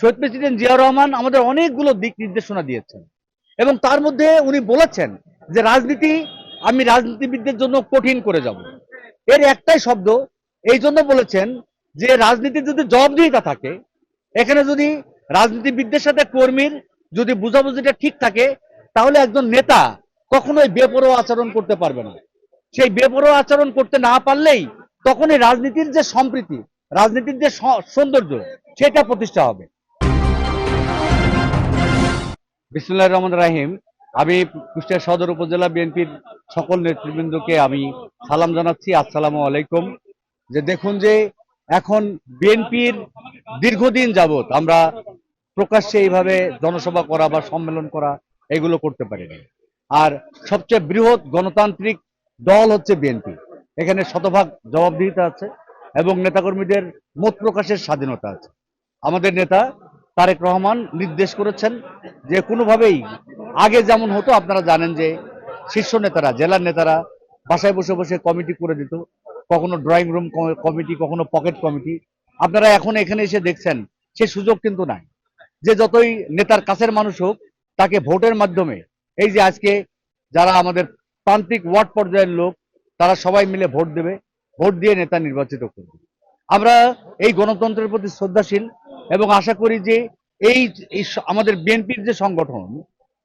শহীদ president Ziaur Rahman আমাদের অনেকগুলো দিক নির্দেশনা দিয়েছেন। এবং তার মধ্যে উনি বলেছেন যে রাজনীতি, আমি রাজনীতিবিদদের জন্য কঠিন করে যাব। এর একটাই শব্দ এই জন্য বলেছেন যে রাজনীতির যদি জবাবদিহিতা থাকে, এখানে যদি রাজনীতিবিদদের সাথে কর্মীর যদি বুঝাবুঝিটা ঠিক থাকে, তাহলে একজন নেতা কখনোই বেপরোয়া আচরণ করতে পারবে না। সেই বেপরোয়া আচরণ করতে না পারলেই তখনই রাজনীতির যে সম্প্রীতি, রাজনীতির যে সৌন্দর্য, সেটা প্রতিষ্ঠা হবে। বিসমুল্লাহ রহমান রাহিম। আমি কুষ্টিয়া সদর উপজেলা বিএনপির সকল নেতৃবৃন্দকে আমি সালাম জানাচ্ছি। আসসালামু আলাইকুম। যে দেখুন যে এখন বিএনপির দীর্ঘদিন যাবত আমরা প্রকাশ্যে এইভাবে জনসভা করা বা সম্মেলন করা এগুলো করতে পারিনি। আর সবচেয়ে বৃহৎ গণতান্ত্রিক দল হচ্ছে বিএনপি। এখানে শতভাগ জবাবদিহিতা আছে এবং নেতাকর্মীদের মত প্রকাশের স্বাধীনতা আছে। আমাদের নেতা তারেক রহমান নির্দেশ করেছেন যে কোনোভাবেই আগে যেমন হতো, আপনারা জানেন যে শীর্ষ নেতারা, জেলার নেতারা বাসায় বসে বসে কমিটি করে দিত, কখনো ড্রয়িং রুম কমিটি, কখনো পকেট কমিটি। আপনারা এখন এখানে এসে দেখছেন, সে সুযোগ কিন্তু নাই। যে যতই নেতার কাছের মানুষ হোক, তাকে ভোটের মাধ্যমে, এই যে আজকে যারা আমাদের প্রান্তিক ওয়ার্ড পর্যায়ের লোক, তারা সবাই মিলে ভোট দেবে, ভোট দিয়ে নেতা নির্বাচিত করবে। আমরা এই গণতন্ত্রের প্রতি শ্রদ্ধাশীল এবং আশা করি যে এই আমাদের বিএনপির যে সংগঠন,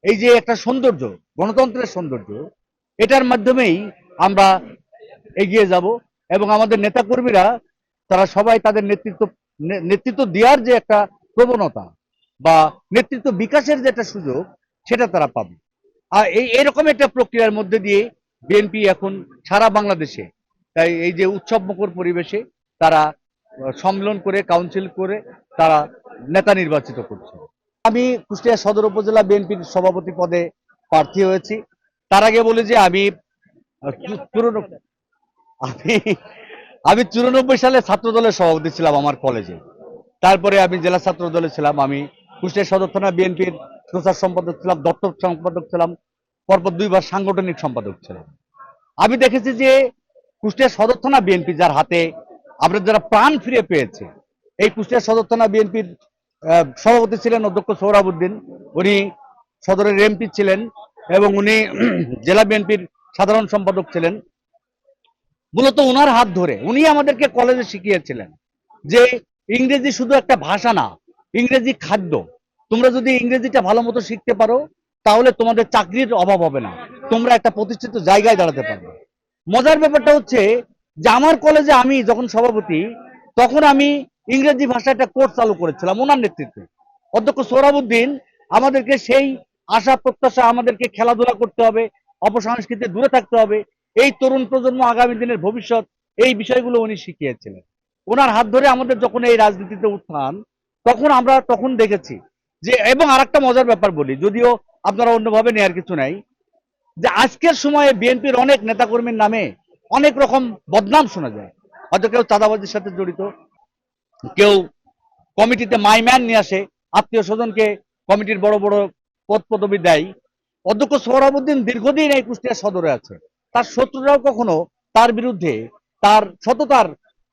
এই যে একটা সৌন্দর্য, গণতন্ত্রের সৌন্দর্য, এটার মাধ্যমেই আমরা এগিয়ে যাব এবং আমাদের নেতাকর্মীরা, তারা সবাই তাদের নেতৃত্ব নেতৃত্ব দেওয়ার যে একটা প্রবণতা বা নেতৃত্ব বিকাশের যে একটা সুযোগ, সেটা তারা পাবে। আর এই, এরকম একটা প্রক্রিয়ার মধ্যে দিয়ে বিএনপি এখন সারা বাংলাদেশে, তাই এই যে উৎসব মুখর পরিবেশে তারা সম্মেলন করে কাউন্সিল করে তারা নেতা নির্বাচিত করছে। আমি কুষ্টিয়া সদর উপজেলা বিএনপির সভাপতি পদে প্রার্থী হয়েছি। তার আগে বলি যে আমি আমি আমি চুরানব্বই সালে ছাত্র দলের সভাপতি ছিলাম আমার কলেজে তারপরে আমি জেলা ছাত্র দলে ছিলাম, আমি কুষ্টিয়া সদর থানা বিএনপির প্রচার সম্পাদক ছিলাম, দপ্তর সম্পাদক ছিলাম, পরপর দুইবার সাংগঠনিক সম্পাদক ছিলাম। আমি দেখেছি যে কুষ্টিয়া সদর থানা বিএনপি যার হাতে আমরা যারা প্রাণ ফিরে পেয়েছে, এই কুষ্টিয়া সদর থানা বিএনপির সভাপতি ছিলেন অধ্যক্ষ সৌরাবুদ্দিন উনি সদরের এমপি ছিলেন এবং উনি জেলা বিএনপির সাধারণ সম্পাদক ছিলেন। মূলত ওনার হাত ধরে উনি আমাদেরকে কলেজে শিখিয়েছিলেন যে ইংরেজি শুধু একটা ভাষা না, ইংরেজি খাদ্য। তোমরা যদি ইংরেজিটা ভালো মতো শিখতে পারো, তাহলে তোমাদের চাকরির অভাব হবে না। তোমরা একটা প্রতিষ্ঠিত জায়গায় দাঁড়াতে পারবে। মজার ব্যাপারটা হচ্ছে যে আমার কলেজে আমি যখন সভাপতি, তখন আমি ইংরেজি ভাষা একটা কোর্স চালু করেছিলাম ওনার নেতৃত্বে। অধ্যক্ষ সোহরাবুদ্দিন, আমাদেরকে সেই আশা, প্রত্যাশা আমাদেরকে খেলাধুলা করতে হবে অপসংস্কৃতি দূরে থাকতে হবে। এই তরুণ প্রজন্ম আগামী দিনের ভবিষ্যৎ, এই বিষয়গুলো উনি শিখিয়েছিলেন। ওনার হাত ধরে আমাদের যখন এই রাজনীতিতে উত্থান, তখন আমরা তখন দেখেছি যে, এবং আরেকটা মজার ব্যাপার বলি, যদিও আপনারা অন্যভাবে নেয়ার কিছু নাই, যে আজকের সময়ে বিএনপির অনেক নেতাকর্মীর নামে অনেক রকম বদনাম শোনা যায়। হয়তো কেউ চাঁদাবাজির সাথে জড়িত, কেউ কমিটিতে মাইম্যান নিয়ে আসে, আত্মীয় স্বজনকে কমিটির বড় বড় পদ পদবি দেয়। অধ্যক্ষ সোহরাবুদ্দিন দীর্ঘদিন এই কুষ্টিয়া সদরে আছে। তার শত্রুরাও কখনো তার বিরুদ্ধে তার সততার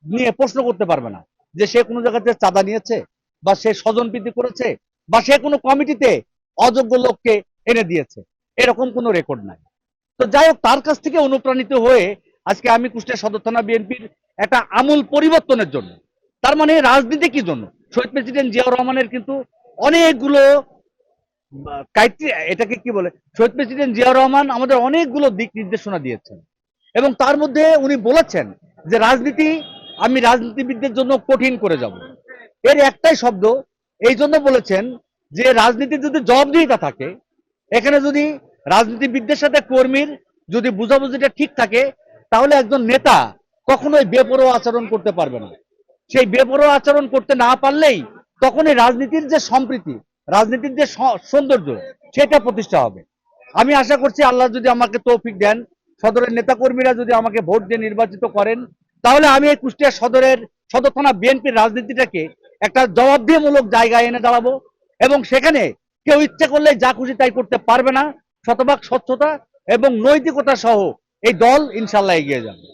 নিয়ে প্রশ্ন করতে পারবে না যে সে কোনো জায়গাতে চাঁদা নিয়েছে বা সে স্বজন প্রীতি করেছে বা সে কোনো কমিটিতে অযোগ্য লোককে এনে দিয়েছে। এরকম কোনো রেকর্ড নাই। তো যাই হোক, তার কাছ থেকে অনুপ্রাণিত হয়ে আজকে আমি কুষ্টিয়া সদর থানা বিএনপির একটা আমূল পরিবর্তনের জন্য। তার মানে রাজনীতি কি জন্য? শহীদ প্রেসিডেন্ট জিয়াউর রহমানের কিন্তু অনেকগুলো এটাকে কি বলে? শহীদ প্রেসিডেন্ট জিয়াউর রহমান আমাদের অনেকগুলো দিক নির্দেশনা দিয়েছেন। এবং তার মধ্যে উনি বলেছেন যে রাজনীতি, আমি রাজনীতিবিদদের জন্য কঠিন করে যাব। এর একটাই শব্দ, এই জন্য বলেছেন যে রাজনীতির যদি জবাবদিহিতা থাকে, এখানে যদি রাজনীতিবিদদের সাথে কর্মীর যদি বুঝাবুঝিটা ঠিক থাকে তাহলে একজন নেতা কখনোই বেপরোয়া আচরণ করতে পারবে না। সেই বেপরোয়া আচরণ করতে না পারলেই তখনই রাজনীতির যে সম্প্রীতি, রাজনীতির যে সৌন্দর্য, সেটা প্রতিষ্ঠা হবে। আমি আশা করছি আল্লাহ যদি আমাকে তৌফিক দেন, সদরের নেতাকর্মীরা যদি আমাকে ভোট দিয়ে নির্বাচিত করেন, তাহলে আমি এই কুষ্টিয়া সদরের সদর থানা বিএনপির রাজনীতিটাকে একটা জবাবদিহিমূলক জায়গায় এনে দাঁড়াবো এবং সেখানে কেউ ইচ্ছে করলে যা খুশি তাই করতে পারবে না। শতভাগ স্বচ্ছতা এবং নৈতিকতা সহ এই দল ইনশাল্লাহ এগিয়ে যাবে।